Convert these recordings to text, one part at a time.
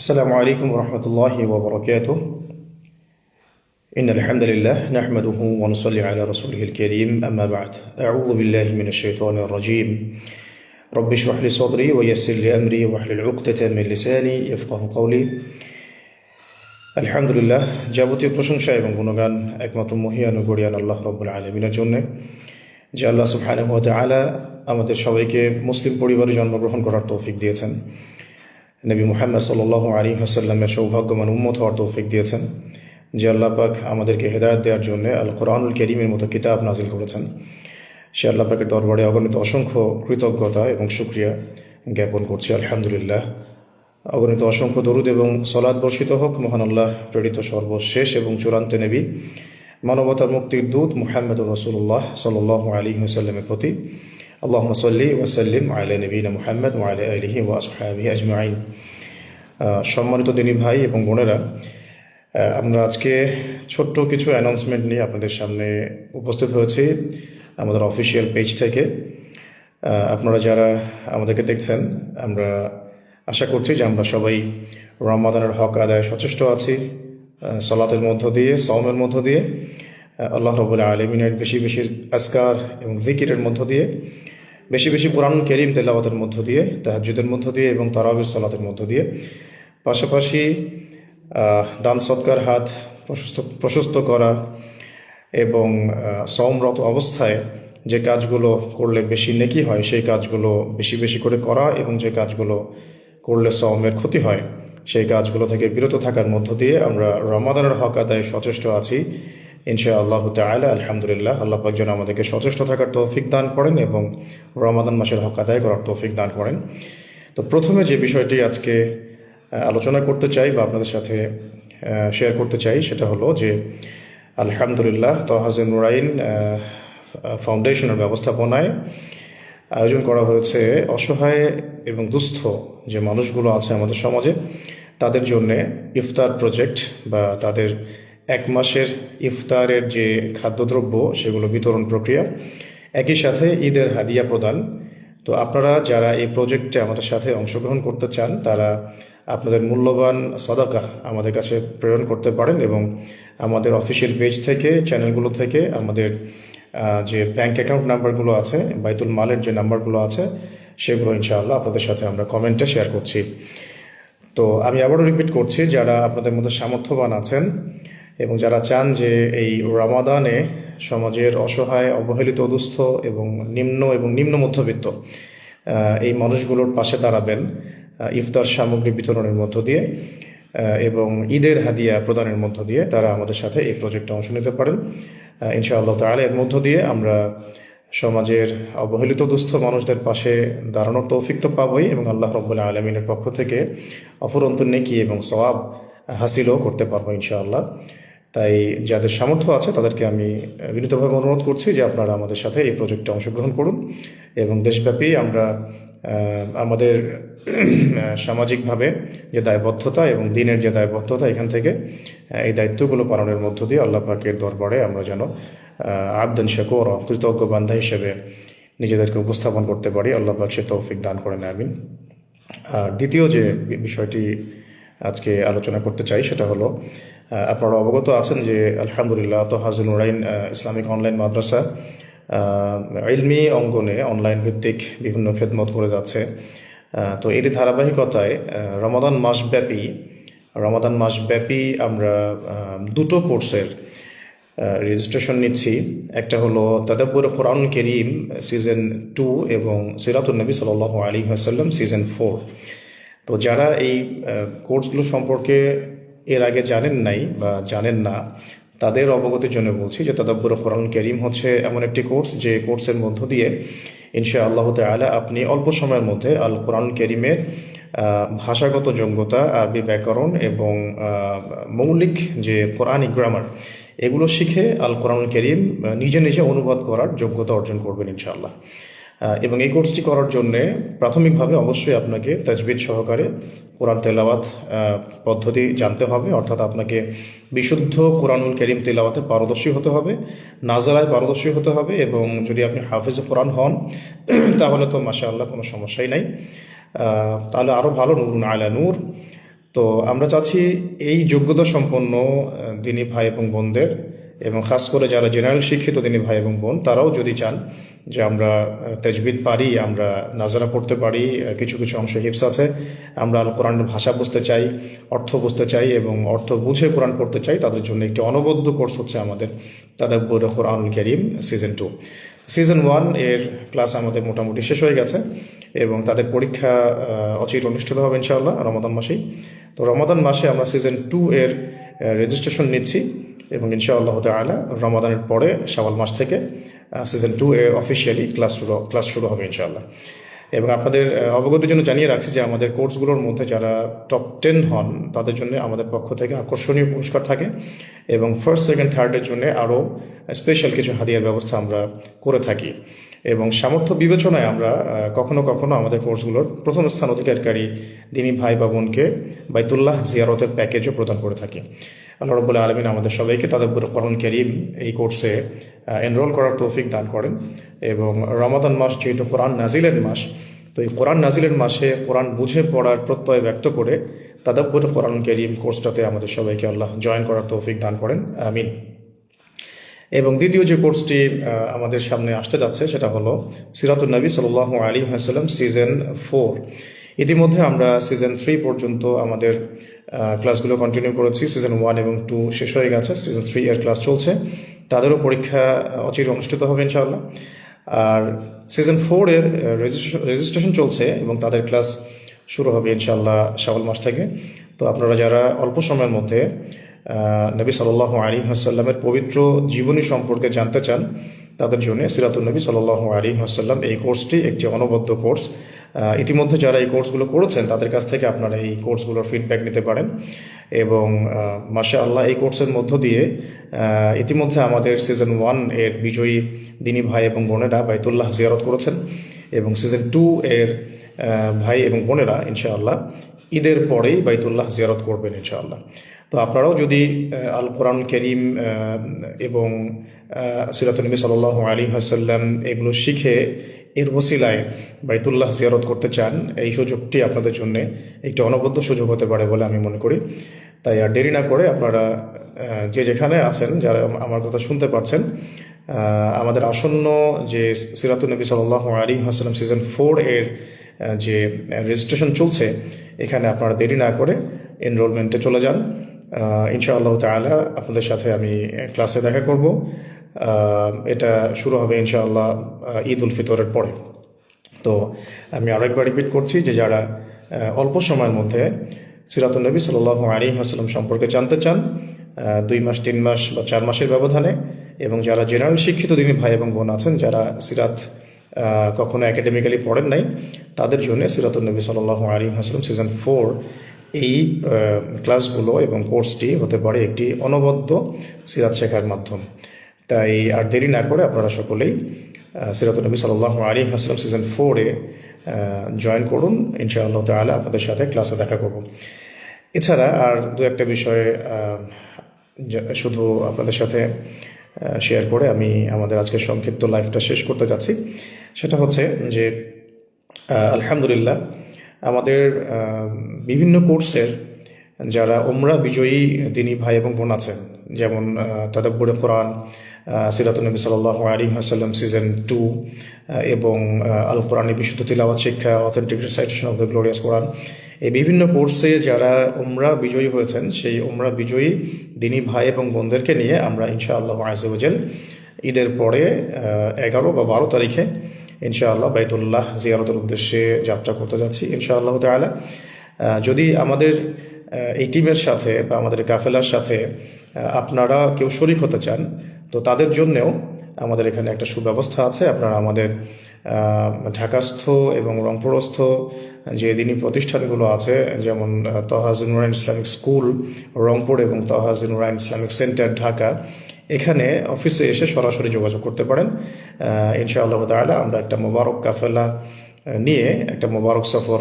السلام عليكم ورحمة الله وبركاته إن الحمد لله نحمده ونصلي على رسوله الكريم أما بعد أعوذ بالله من الشيطان الرجيم رب اشرح لي صدري ويسر لي أمري واحلل عقدة من لساني يفقه قولي আলহামদুলিল্লাহ যাবতীয় প্রশংসা এবং গুণগান একমাত্র মহিয়ান ও গড়িয়ান আল্লাহ রব্বুল আলমিনের জন্য যে আল্লাহ সুবহানাহু ওয়া তাআলা আমাদের সবাইকে মুসলিম পরিবারে জন্মগ্রহণ করার তৌফিক দিয়েছেন নবী মুহাম্মদ সাল্লাল্লাহু আলী হাসাল্লামের সৌভাগ্যমান উম্মত হওয়ার তৌফিক দিয়েছেন, যে আল্লাহ পাক আমাদেরকে হেদায়ত দেওয়ার জন্য আল কোরআনুল করিমের মতো কিতাব নাজিল করেছেন। সে আল্লাহ পাকের দরবারে অগণিত অসংখ্য কৃতজ্ঞতা এবং সুক্রিয়া জ্ঞাপন করছি। আলহামদুলিল্লাহ। অগণিত অসংখ্য দরুদ এবং সলাদ বর্ষিত হোক, মহান আল্লাহ, প্রেরিত সর্বশেষ এবং চূড়ান্ত নেবী, মানবতার মুক্তির দূত মুহাম্মদ রসুল্লাহ সাল্লাহ আলী হুসাল্লামের প্রতি। সাল্লি ওয়াসাল্লিম আলা নবীন মুহাম্মদ ওয়ালা আলহি ওয়া আসহাবি আজমাইন সম্মানিত দিনী ভাই এবং বোনেরা আমরা আজকে ছোট্ট কিছু অ্যানাউন্সমেন্ট নিয়ে আপনাদের সামনে উপস্থিত হয়েছি আমাদের অফিসিয়াল পেজ থেকে। আপনারা যারা আমাদেরকে দেখছেন, আমরা আশা করছি যে আমরা সবাই রমাদানের হক আদায় সচেষ্ট আছি সলাতের মধ্য দিয়ে, সওমের মধ্য দিয়ে। আল্লাহ রবুল্লা আলমিনের বেশি বেশি আসকার এবং জিকিরের মধ্য দিয়ে বেশি বেশি পুরাণ কেরিম তেলাওয়াতের মধ্য দিয়ে তাহাজুদের মধ্য দিয়ে এবং তারাবির সলাতের মধ্য দিয়ে। পাশাপাশি দান সৎকার, হাত প্রশস্ত প্রশস্ত করা এবং সমরত অবস্থায় যে কাজগুলো করলে বেশি নেকি হয়, সেই কাজগুলো বেশি বেশি করে করা এবং যে কাজগুলো করলে সমের ক্ষতি হয়, সেই কাজগুলো থেকে বিরত থাকার মধ্য দিয়ে আমরা রমাদানের হক আদায় সচেষ্ট আছি। ইনশা আল্লাহ তালা আলহামদুলিল্লাহ, আল্লাহ পাক যেন আমাদেরকে সচেষ্ট থাকার তৌফিক দান করেন এবং রমাদান মাসের হক আদায় করার তৌফিক দান করেন। তো প্রথমে যে বিষয়টি আজকে আলোচনা করতে চাই বা আপনাদের সাথে শেয়ার করতে চাই, সেটা হলো যে আলহামদুলিল্লাহ তহাজে নুরাইন ফাউন্ডেশনের ব্যবস্থাপনায় আয়োজন করা হয়েছে অসহায় এবং দুস্থ যে মানুষগুলো আছে আমাদের সমাজে, তাদের জন্যে ইফতার প্রজেক্ট বা তাদের এক মাসের ইফতারের যে খাদ্যদ্রব্য সেগুলো বিতরণ প্রক্রিয়া, একই সাথে ঈদের হাদিয়া প্রদান। তো আপনারা যারা এই প্রজেক্টে আমাদের সাথে অংশগ্রহণ করতে চান, তারা আপনাদের মূল্যবান সদাকা আমাদের কাছে প্রেরণ করতে পারেন এবং আমাদের অফিসিয়াল পেজ থেকে, চ্যানেলগুলো থেকে আমাদের যে ব্যাংক অ্যাকাউন্ট নাম্বারগুলো আছে, বাইতুল মালের যে নাম্বারগুলো আছে, সেগুলো ইনশাআল্লাহ আপনাদের সাথে আমরা কমেন্টে শেয়ার করছি। তো আমি আবারও রিপিট করছি, যারা আপনাদের মধ্যে সামর্থ্যবান আছেন এবং যারা চান যে এই রমাদানে সমাজের অসহায়, অবহেলিত, অদুস্থ এবং নিম্ন এবং নিম্ন মধ্যবিত্ত এই মানুষগুলোর পাশে দাঁড়াবেন ইফতার সামগ্রী বিতরণের মধ্য দিয়ে এবং ঈদের হাদিয়া প্রদানের মধ্য দিয়ে তারা আমাদের সাথে এই প্রজেক্টে অংশ নিতে পারেন। ইনশাআল্লাহ তাহলে এর মধ্য দিয়ে আমরা সমাজের অবহেলিত দুস্থ মানুষদের পাশে দাঁড়ানোর তৌফিক তো পাবই এবং আল্লাহ রব্বুল্লাহ আলমিনের পক্ষ থেকে অফুরন্ত নেকি এবং সওয়াব হাসিলও করতে পারব ইনশাআল্লাহ। তাই যাদের সামর্থ্য আছে, তাদেরকে আমি বিনীতভাবে অনুরোধ করছি যে আপনারা আমাদের সাথে এই প্রজেক্টে অংশগ্রহণ করুন এবং দেশব্যাপী আমরা আমাদের সামাজিকভাবে যে দায়বদ্ধতা এবং দিনের যে দায়বদ্ধতা এখান থেকে এই দায়িত্বগুলো পালনের মধ্য দিয়ে আল্লাহ পাকের দরবারে আমরা যেন আবদান শেকর কৃতজ্ঞ বান্ধা হিসেবে নিজেদেরকে উপস্থাপন করতে পারি। আল্লাহ পাক সে তৌফিক দান করেন, আমিন। আর দ্বিতীয় যে বিষয়টি আজকে আলোচনা করতে চাই, সেটা হলো আপনারা অবগত আছেন যে আলহামদুলিল্লাহ তো হাজির নুরাইন ইসলামিক অনলাইন মাদ্রাসা ইলমি অঙ্গনে অনলাইন ভিত্তিক বিভিন্ন খেদমত করে যাচ্ছে। তো এর ধারাবাহিকতায় রমাদান মাসব্যাপী রমাদান মাসব্যাপী আমরা দুটো কোর্সের রেজিস্ট্রেশন নিচ্ছি। একটা হলো তাদাব্বুর কোরআন করিম সিজন টু এবং সিরাতুল নবী সাল আলী আসাল্লাম সিজন ফোর তো যারা এই কোর্সগুলো সম্পর্কে এর আগে জানেন নাই বা জানেন না, তাদের অবগতির জন্য বলছি যে তাদাব্বুর কোরআন করিম হচ্ছে এমন একটি কোর্স যে কোর্সের মধ্য দিয়ে ইনশা আল্লাহ তালা আপনি অল্প সময়ের মধ্যে আল কোরআন করিমের ভাষাগত যোগ্যতা আরবি ব্যাকরণ এবং মৌলিক যে কোরআন গ্রামার এগুলো শিখে আল কোরআন করিম নিজে নিজে অনুবাদ করার যোগ্যতা অর্জন করবেন ইনশাআল্লাহ। এবং এই কোর্সটি করার জন্য প্রাথমিকভাবে অবশ্যই আপনাকে তাজবিদ সহকারে কোরআন তেলাওয়াত পদ্ধতি জানতে হবে। অর্থাৎ আপনাকে বিশুদ্ধ কোরআনুল করিম তেলাওয়াতে পারদর্শী হতে হবে, নাজারায় পারদর্শী হতে হবে এবং যদি আপনি হাফিজ কোরআন হন, তাহলে তো মাসা আল্লাহ কোনো সমস্যাই নাই। তাহলে আরও ভালো, নুরুন আলা নূর। তো আমরা চাচ্ছি এই যোগ্যতা সম্পন্ন দিনী ভাই এবং বোনদের এবং খাস করে যারা জেনারেল শিক্ষিত, তিনি ভাই এবং বোন, তারাও যদি চান যে আমরা তেজবিদ পারি, আমরা নাজারা পড়তে পারি কিছু কিছু অংশ হিপস আছে, আমরা আল কোরআনের ভাষা বুঝতে চাই, অর্থ বুঝতে চাই এবং অর্থ বুঝে কোরআন পড়তে চাই, তাদের জন্য একটি অনবদ্য কোর্স হচ্ছে আমাদের তাদের বৈর কোরআনুল করিম সিজন টু সিজন ওয়ানের ক্লাস আমাদের মোটামুটি শেষ হয়ে গেছে এবং তাদের পরীক্ষা অচির অনুষ্ঠিত হবে ইনশাআল্লাহ রমাদান মাসেই। তো রমাদান মাসে আমরা সিজন টু এর রেজিস্ট্রেশন নিচ্ছি। এবং ইনশাআল্লাহ তালা রমাদানের পরে শাওয়াল মাস থেকে সিজন টু এর অফিসিয়ালি ক্লাস শুরু ক্লাস শুরু হবে ইনশাআল্লাহ। এবং আপনাদের অবগতির জন্য জানিয়ে রাখছি যে আমাদের কোর্সগুলোর মধ্যে যারা টপ টেন হন, তাদের জন্য আমাদের পক্ষ থেকে আকর্ষণীয় পুরস্কার থাকে এবং ফার্স্ট সেকেন্ড থার্ডের জন্য আরও স্পেশাল কিছু হাদিয়ার ব্যবস্থা আমরা করে থাকি। এবং সামর্থ্য বিবেচনায় আমরা কখনো কখনো আমাদের কোর্সগুলোর প্রথম স্থান অধিকারকারী দিনী ভাই বা বোনকে বাইতুল্লাহ জিয়ারতের প্যাকেজও প্রদান করে থাকি। আল্লাহ আলমিন আমাদের সবাইকে তাদের করণ করিম এই কোর্সে এনরোল করার তৌফিক দান করেন। এবং রমাদান মাস যেহেতু কোরআন নাজিলের মাস, তো এই কোরআন নাজিলের মাসে কোরআন বুঝে পড়ার প্রত্যয় ব্যক্ত করে তাদাব্বর কোরআন করিম কোর্সটাতে আমাদের সবাইকে আল্লাহ জয়েন করার তৌফিক দান করেন। আমিন। এবং দ্বিতীয় যে কোর্সটি আমাদের সামনে আসতে যাচ্ছে সেটা হলো সিরাতুল নবী সাল আলী হাসাল্লাম সিজন ফোর। ইতিমধ্যে আমরা সিজন থ্রি পর্যন্ত আমাদের ক্লাসগুলো কন্টিনিউ করেছি। সিজন ওয়ান এবং টু শেষ হয়ে গেছে। সিজন থ্রি এর ক্লাস চলছে। তাদেরও পরীক্ষা অচির অনুষ্ঠিত হবে ইনশাআল্লাহ। আর সিজন ফোর এর রেজিস্ট্রেশন চলছে এবং তাদের ক্লাস শুরু হবে ইনশাআল্লাহ শাওয়াল মাস থেকে। তো আপনারা যারা অল্প সময়ের মধ্যে নবী সাল্লাহ আলী হাসাল্লামের পবিত্র জীবনী সম্পর্কে জানতে চান, তাদের জন্য সিরাতুল নবী সাল্লাহ আলী হাসাল্লাম এই কোর্সটি একটি অনবদ্য কোর্স ইতিমধ্যে যারা এই কোর্সগুলো করেছেন, তাদের কাছ থেকে আপনারা এই কোর্সগুলোর ফিডব্যাক নিতে পারেন এবং মাসা আল্লাহ এই কোর্সের মধ্য দিয়ে ইতিমধ্যে আমাদের সিজন ওয়ানের বিজয়ী দিনী ভাই এবং বোনেরা বাইতুল্লাহ জিয়ারত করেছেন এবং সিজন টু এর ভাই এবং বোনেরা ইনশাআল্লাহ ঈদের পরেই বাইতুল্লাহ জিয়ারত করবেন ইনশাআল্লাহ। তো আপনারাও যদি আল কোরআন করিম এবং সিরাতুল নবী সাল্লাহ আলী হাসাল্লাম এগুলো শিখে এর ওসিলায় বাইতুল্লাহ জিয়ারত করতে চান, এই সুযোগটি আপনাদের জন্য একটি অনবদ্য সুযোগ হতে পারে বলে আমি মনে করি। তাই আর দেরি না করে আপনারা যে যেখানে আছেন, যারা আমার কথা শুনতে পাচ্ছেন আমাদের আসন্ন যে সিরাতুল নবী সাল্লাহ আলী হাসলাম সিজন ফোর এর যে রেজিস্ট্রেশন চলছে, এখানে আপনারা দেরি না করে এনরোলমেন্টে চলে যান। ইনশাআল্লাহ তাআলা আপনাদের সাথে আমি ক্লাসে দেখা করব। এটা শুরু হবে ইনশাআল্লাহ ঈদ উল ফিতরের পরে। তো আমি আরেকবার রিপিট করছি যে যারা অল্প সময়ের মধ্যে সিরাতুল নবী সাল্লাহ আলী হাসলাম সম্পর্কে জানতে চান দুই মাস, তিন মাস বা চার মাসের ব্যবধানে এবং যারা জেনারেল শিক্ষিত দিনী ভাই এবং বোন আছেন, যারা সিরাত কখনো একাডেমিক্যালি পড়েন নাই, তাদের জন্য সিরাতুল নবী সাল্লাহ আলী হাসলাম সিজন ফোর এই ক্লাসগুলো এবং কোর্সটি হতে পারে একটি অনবদ্য সিরাত শেখার মাধ্যম। তাই আর দেরি না করে আপনারা সকলেই সিরাতুল নবী সাল্লাহ আলী হাসলাম সিজন ফোরে জয়েন করুন। ইনশাআল্লাহ তাআলা আপনাদের সাথে ক্লাসে দেখা করব। এছাড়া আর দু একটা বিষয়ে শুধু আপনাদের সাথে শেয়ার করে আমি আমাদের আজকের সংক্ষিপ্ত লাইফটা শেষ করতে যাচ্ছি। সেটা হচ্ছে যে আলহামদুলিল্লাহ আমাদের বিভিন্ন কোর্সের যারা ওমরা বিজয়ী দিনী ভাই এবং বোন আছেন, যেমন তাদাব্বুরে কোরআন সিরাতুল নবী সাল্লাহ আলী হাসাল্লাম সিজন টু এবং আল কোরআনী বিশুদ্ধ তিলাওয়াত শিক্ষা authentic recitation of the glorious Quran এই বিভিন্ন কোর্সে যারা ওমরা বিজয়ী হয়েছেন সেই ওমরা বিজয়ী দিনী ভাই এবং বোনদেরকে নিয়ে আমরা ইনশাআল্লাহ আজল ঈদের পরে এগারো বা বারো তারিখে ইনশাআল্লাহ বাইতুল্লাহ জিয়ারতের উদ্দেশ্যে যাত্রা করতে যাচ্ছি ইনশাআল্লাহ আহ, যদি আমাদের এই টিমের সাথে বা আমাদের কাফেলার সাথে আপনারা কেউ শরিক হতে চান তো তাদের জন্যেও আমাদের এখানে একটা সুব্যবস্থা আছে। আপনারা আমাদের ঢাকাস্থ এবং রংপুরস্থ যে দিনী প্রতিষ্ঠানগুলো আছে, যেমন তহাজ ইসলামিক স্কুল, রংপুর এবং তহাজ ইসলামিক সেন্টার, ঢাকা, এখানে অফিসে এসে সরাসরি যোগাযোগ করতে পারেন। ইনশাআল্লাহ তাআলা আমরা একটা মোবারক কাফেলা নিয়ে একটা মোবারক সফর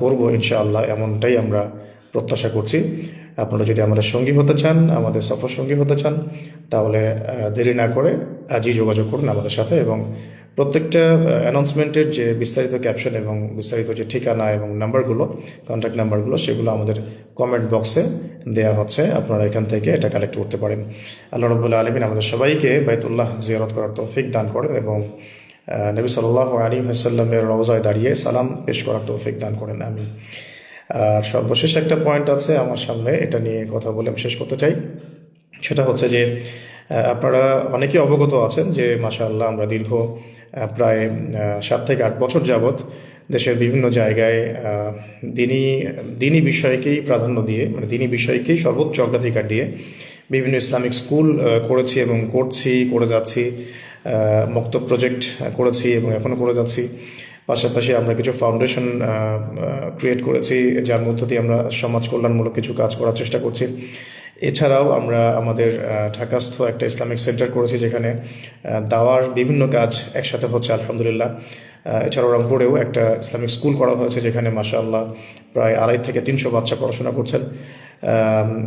করব ইনশাআল্লাহ, এমনটাই আমরা প্রত্যাশা করছি। আপনারা যদি আমাদের সঙ্গী হতে চান, আমাদের সফর সঙ্গী হতে চান, তাহলে দেরি না করে আজই যোগাযোগ করুন আমাদের সাথে এবং প্রত্যেকটা অ্যানাউন্সমেন্টের যে বিস্তারিত ক্যাপশন এবং বিস্তারিত যে ঠিকানা এবং নাম্বারগুলো কন্ট্যাক্ট নাম্বারগুলো সেগুলো আমাদের কমেন্ট বক্সে দেওয়া হচ্ছে। আপনারা এখান থেকে এটা কালেক্ট করতে পারেন। আল্লাহ রবুল্লা আলমিন আমাদের সবাইকে বাইতুল্লাহ জিয়ারত করার তৌফিক দান করেন এবং নবী সাল্লাহ আলী হাসাল্লামের রওজায় দাঁড়িয়ে সালাম পেশ করার তৌফিক দান করেন। আমি আর সর্বশেষ একটা পয়েন্ট আছে আমার সামনে, এটা নিয়ে কথা বলে আমি শেষ করতে চাই। সেটা হচ্ছে যে আপনারা অনেকেই অবগত আছেন যে মাশা আল্লাহ আমরা দীর্ঘ প্রায় সাত থেকে আট বছর যাবৎ দেশের বিভিন্ন জায়গায় দিনই দিনী দিনী বিষয়কেই প্রাধান্য দিয়ে মানে দিনই বিষয়কেই সর্বোচ্চ অগ্রাধিকার দিয়ে বিভিন্ন ইসলামিক স্কুল করেছি এবং করছি, করে যাচ্ছি মক্ত প্রজেক্ট করেছি এবং এখনও করে যাচ্ছি। পাশাপাশি আমরা কিছু ফাউন্ডেশন ক্রিয়েট করেছি, যার মধ্য দিয়ে আমরা সমাজ কল্যাণমূলক কিছু কাজ করার চেষ্টা করছি। এছাড়াও আমরা আমাদের ঢাকাস্থ একটা ইসলামিক সেন্টার করেছি যেখানে দাওয়ার বিভিন্ন কাজ একসাথে হচ্ছে, আলহামদুলিল্লাহ। এছাড়াও রংপুরেও একটা ইসলামিক স্কুল করা হয়েছে যেখানে মাশাআল্লাহ প্রায় আড়াই থেকে তিনশো বাচ্চা পড়াশোনা করছেন।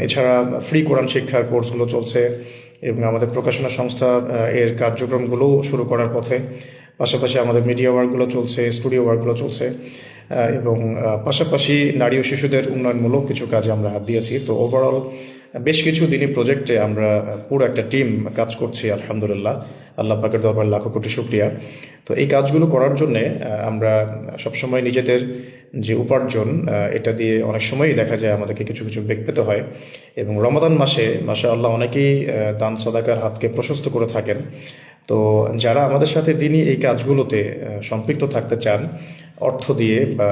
এছাড়া ফ্রি কোরআন শিক্ষার কোর্সগুলো চলছে এবং আমাদের প্রকাশনা সংস্থা এর কার্যক্রমগুলো শুরু করার পথে। পাশাপাশি আমাদের মিডিয়া ওয়ার্কগুলো চলছে স্টুডিও ওয়ার্কগুলো চলছে এবং পাশাপাশি নারী ও শিশুদের উন্নয়নমূলক কিছু কাজে আমরা হাত দিয়েছি। তো ওভারঅল বেশ কিছু দিনই প্রজেক্টে আমরা পুরো একটা টিম কাজ করছি, আলহামদুলিল্লাহ। আল্লাহ পাকের দরবার লাখো কোটি শুক্রিয়া। তো এই কাজগুলো করার জন্যে আমরা সবসময় নিজেদের যে উপার্জন এটা দিয়ে অনেক সময়ই দেখা যায় আমাদেরকে কিছু কিছু বেগ পেতে হয়। এবং রমাদান মাসে মাসা আল্লাহ অনেকেই দান সদাকার হাতকে প্রশস্ত করে থাকেন। তো যারা আমাদের সাথে তিনি এই কাজগুলোতে সম্পৃক্ত থাকতে চান, অর্থ দিয়ে বা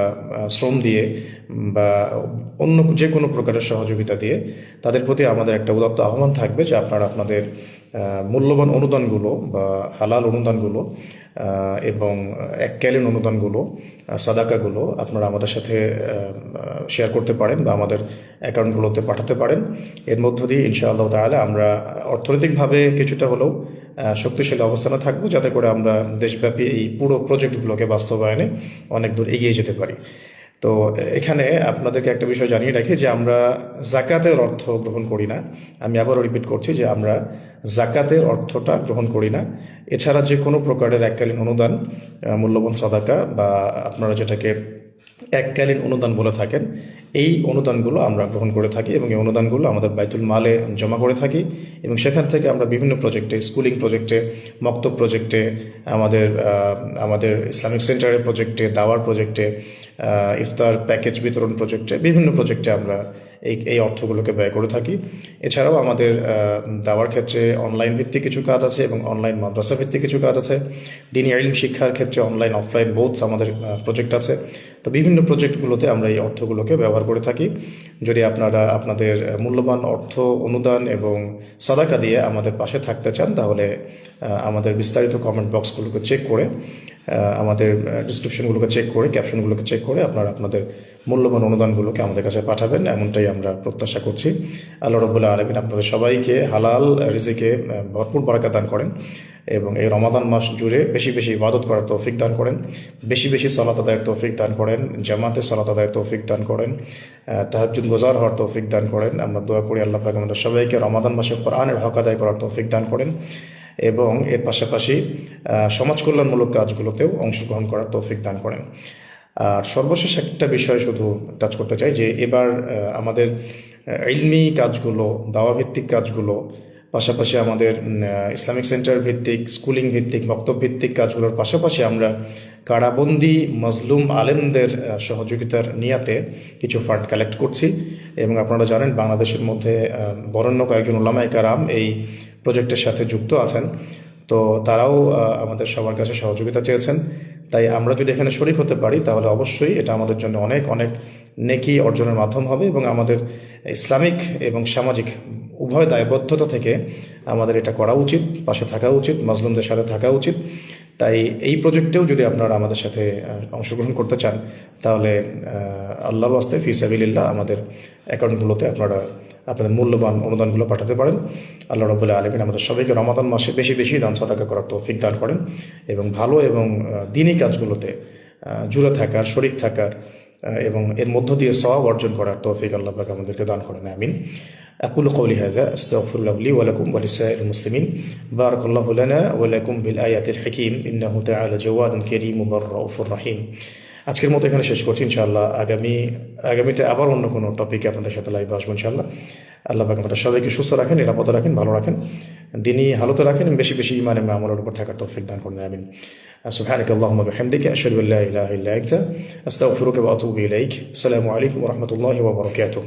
শ্রম দিয়ে বা অন্য যে কোনো প্রকারের সহযোগিতা দিয়ে, তাদের প্রতি আমাদের একটা উদাত্ত আহ্বান থাকবে যে আপনারা আপনাদের মূল্যবান অনুদানগুলো বা হালাল অনুদানগুলো এবং এককালীন অনুদানগুলো সাদাকাগুলো আপনারা আমাদের সাথে শেয়ার করতে পারেন বা আমাদের অ্যাকাউন্টগুলোতে পাঠাতে পারেন। এর মধ্য দিয়ে ইনশাআল্লাহ তাহলে আমরা অর্থনৈতিকভাবে কিছুটা হলেও শক্তিশালী অবস্থানে থাকব যাতে করে আমরা দেশব্যাপী এই পুরো প্রজেক্টগুলোকে বাস্তবায়নে অনেক দূর এগিয়ে যেতে পারি। তো এখানে আপনাদেরকে একটা বিষয় জানিয়ে রাখি যে আমরা জাকাতের অর্থ গ্রহণ করি না। আমি আবারও রিপিট করছি যে আমরা জাকাতের অর্থটা গ্রহণ করি না। এছাড়া যে কোনো প্রকারের এককালীন অনুদান মূল্যবান সাদাকা বা আপনারা যেটাকে এককালীন অনুদান বলে থাকেন, এই অনুদানগুলো আমরা গ্রহণ করে থাকি এবং এই অনুদানগুলো আমাদের বাইতুল মালে জমা করে থাকি এবং সেখান থেকে আমরা বিভিন্ন প্রজেক্টে স্কুলিং প্রজেক্টে মক্তব প্রজেক্টে আমাদের আমাদের ইসলামিক সেন্টারের প্রজেক্টে দাওয়ার প্রজেক্টে ইফতার প্যাকেজ বিতরণ প্রজেক্টে, বিভিন্ন প্রজেক্টে আমরা এই এই অর্থগুলোকে ব্যয় করে থাকি। এছাড়াও আমাদের দাওয়ার ক্ষেত্রে অনলাইন ভিত্তিক কিছু কাজ আছে এবং অনলাইন মাদ্রাসা ভিত্তিক কিছু কাজ আছে। দিনী আইলিম শিক্ষার ক্ষেত্রে অনলাইন অফলাইন বোথ আমাদের প্রজেক্ট আছে। তো বিভিন্ন প্রজেক্টগুলোতে আমরা এই অর্থগুলোকে ব্যবহার করে থাকি। যদি আপনারা আপনাদের মূল্যবান অর্থ, অনুদান এবং সাদাকা দিয়ে আমাদের পাশে থাকতে চান, তাহলে আমাদের বিস্তারিত কমেন্ট বক্সগুলোকে চেক করে আমাদের ডিসক্রিপশনগুলোকে চেক করে ক্যাপশনগুলোকে চেক করে আপনারা আপনাদের মূল্যবান অনুদানগুলোকে আমাদের কাছে পাঠাবেন, এমনটাই আমরা প্রত্যাশা করছি। আল্লাহ রবুল্লাহ আলমিন আপনাদের সবাইকে হালাল রিজিকে ভরপুর বারাকা দান করেন এবং এই রমাদান মাস জুড়ে বেশি বেশি ইবাদত করার তৌফিক দান করেন, বেশি বেশি সালাত আদায়ের তৌফিক দান করেন, জামাতে সালাত আদায়ের তৌফিক দান করেন তাহাজুদ গোজার হওয়ার তৌফিক দান করেন। আমরা দোয়া করি আল্লাহ পাক আমাদের সবাইকে রমাদান মাসে কোরআনের হক আদায় করার তৌফিক দান করেন। এবং এর পাশাপাশি সমাজ কল্যাণমূলক কাজগুলোতেও অংশগ্রহণ করার তৌফিক দান করেন। আর সর্বশেষ একটা বিষয় শুধু টাচ করতে চাই যে, এবার আমাদের ইলমি কাজগুলো, দাওয়াভিত্তিক কাজগুলো, পাশাপাশি আমাদের ইসলামিক সেন্টার ভিত্তিক, স্কুলিং ভিত্তিক বক্তব্য ভিত্তিক কাজগুলোর পাশাপাশি আমরা কারাবন্দি মজলুম আলেমদের সহযোগিতার নিয়াতে কিছু ফান্ড কালেক্ট করছি। এবং আপনারা জানেন বাংলাদেশের মধ্যে বরেণ্য কয়েকজন ওলামায় কারাম এই প্রজেক্টের সাথে যুক্ত আছেন। তো তারাও আমাদের সবার কাছে সহযোগিতা চেয়েছেন। তাই আমরা যদি এখানে শরিক হতে পারি, তাহলে অবশ্যই এটা আমাদের জন্য অনেক অনেক নেকি অর্জনের মাধ্যম হবে এবং আমাদের ইসলামিক এবং সামাজিক উভয় দায়বদ্ধতা থেকে আমাদের এটা করা উচিত, পাশে থাকা উচিত মাজলুমদের সাথে থাকা উচিত। তাই এই প্রজেক্টেও যদি আপনারা আমাদের সাথে অংশগ্রহণ করতে চান, তাহলে আল্লাহর ওয়াস্তে ফি সাবিলিল্লাহ আমাদের অ্যাকাউন্টগুলোতে আপনারা আপনাদের মূল্যবান অনুদানগুলো পাঠাতে পারেন। আল্লাহ রবুল্লাহ আলমিন আমাদের সবাইকে রমাদান মাসে বেশি বেশি দান সাদাকা করার তৌফিক দান করেন এবং ভালো এবং দিনই কাজগুলোতে জুড়ে থাকার, শরিক থাকার এবং এর মধ্য দিয়ে সব অর্জন করার তৌফিক আল্লাহ পাক আমাদেরকে দান করেন, আমিন। أقول قولي هذا أستغفر الله لي ولكم ولسائر المسلمين بارك الله لنا ولكم بالآيات الحكيم إنه تعالى جواد كريم بر رؤوف رحيم আজকের মতো এখানে শেষ করছি ইনশাআল্লাহ আগামী আগামীতে আবার অন্য কোনো টপিকে আপনাদের সাথে লাইভ আসবো ইনশাআল্লাহ আল্লাহ পাক আমাদের সবাইকে সুস্থ রাখেন নিরাপদে রাখেন ভালো রাখেন দিনই হালতে রাখেন এবং বেশি বেশি ইমান এবং আমলের উপর থাকার তৌফিক দান করুন আমিন سبحانك اللهم وبحمدك أشهد أن لا إله إلا أنت أستغفرك وأتوب إليك السلام عليكم ورحمة الله وبركاته